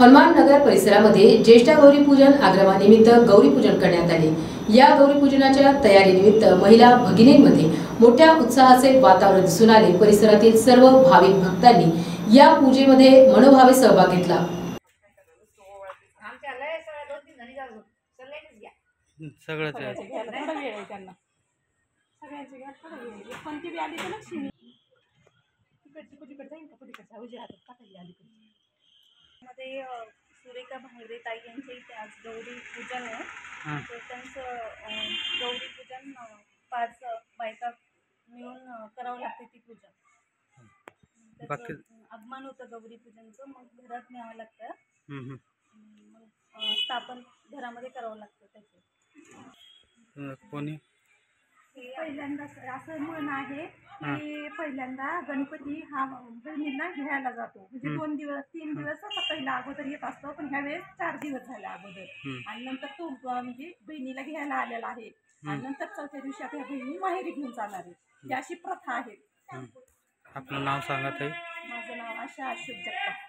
हनुमान नगर परिसरामध्ये ज्येष्ठ गौरी पूजन आग्रहानिमित्त गौरी पूजन करण्यात आले. या गौरी पूजनाच्या तयारीनिमित्त महिला भगिनींमध्ये मोठ्या उत्साहाचे वातावरण दिसून आले. परिसरातील सर्व भाविक भक्तांनी या पूजेमध्ये मनोभावे सहभाग घेतला. सगळ्यांचे मध्ये सुरेखा भांगरे ताई यांच्या इथे आज गौरी पूजन आहे. तर त्यांचं गौरी पूजन पाच बायका मिळून करावं लागते ती बाकी- त्याचं आगमन होतं गौरी पूजनचं. मग घरात न्यावं लागतं. हम्म, हम्म. मग अ, स्थापन घरामध्ये करावं लागतं त्याचं. कोणी? पहिल्यांदा असं म्हण आहे की पहिल्यांदा गणपती हा बहिणींना घ्यायला जातो. म्हणजे दोन दिवस तीन दिवस असा पहिला अगोदर येत असतो पण ह्या वेळेस चार दिवस झाले अगोदर. आणि नंतर तो म्हणजे बहिणीला घ्यायला आलेला आहे. आणि नंतर चौथ्या दिवशी आपल्या बहिणी माहेरी घेऊन जाणार आहे ही अशी प्रथा आहे. आपलं नाव सांगा ताई. माझं नाव आशा अशोक जगताप.